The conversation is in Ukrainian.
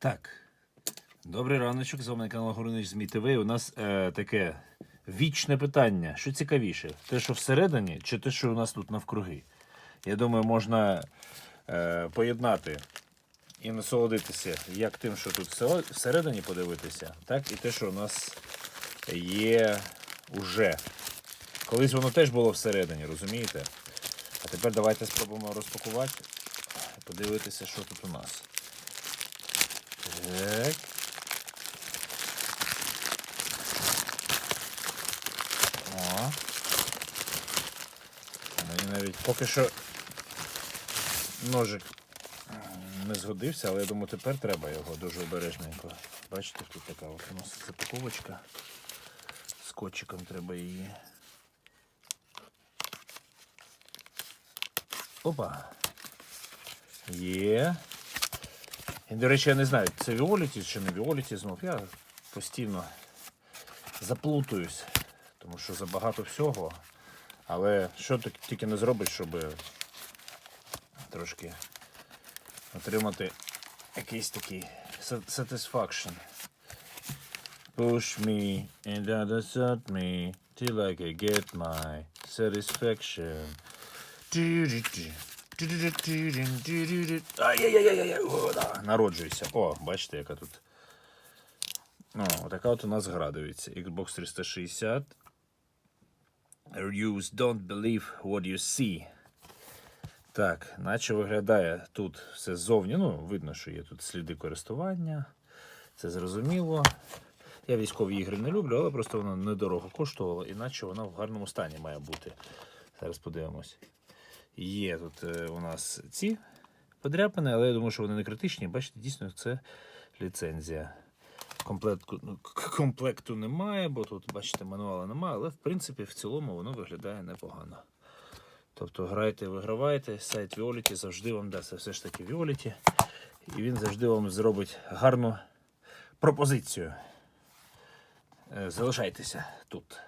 Так. Добрий раночок, з вами канал Горинич Змій ТВ. У нас е, таке вічне питання. Що цікавіше? Те, що всередині, чи те, що у нас тут навкруги? Я думаю, можна е, поєднати і насолодитися як тим, що тут всередині подивитися, так і те, що у нас є уже. Колись воно теж було всередині, розумієте? А тепер давайте спробуємо розпакувати, подивитися, що тут у нас. Навіть поки що ножик не згодився, але я думаю, тепер треба його дуже обережненько. Бачите, тут така от у нас запаковочка. Скотчиком треба її. Опа. Є. І, до речі, я не знаю, це Віоліті чи не Віоліті знов. Я постійно заплутуюсь, тому що забагато всього. Але що тільки не зробиш, щоб трошки отримати якийсь такий satisfaction. Push me and understand me till I can get my satisfaction. Ай-яй-яй-яй-яй. О. Народжуйся. О, бачите, яка тут. Ну, така от у нас гра, дивіться. Xbox 360. Reviews don't believe what you see. Так, наче виглядає тут все ззовні. Ну, видно, що є тут сліди користування. Це зрозуміло. Я військові ігри не люблю, але просто вона недорого коштувала, іначе вона в гарному стані має бути. Зараз подивимось. Є тут е, у нас ці подряпини, але я думаю, що вони не критичні. Бачите, дійсно це ліцензія. Комплекту, ну, комплекту немає, бо тут, бачите, мануала немає, але в принципі в цілому воно виглядає непогано. Тобто грайте, вигравайте, сайт Violet завжди вам дасть все ж таки Violet. І він завжди вам зробить гарну пропозицію. Е, Залишайтеся тут.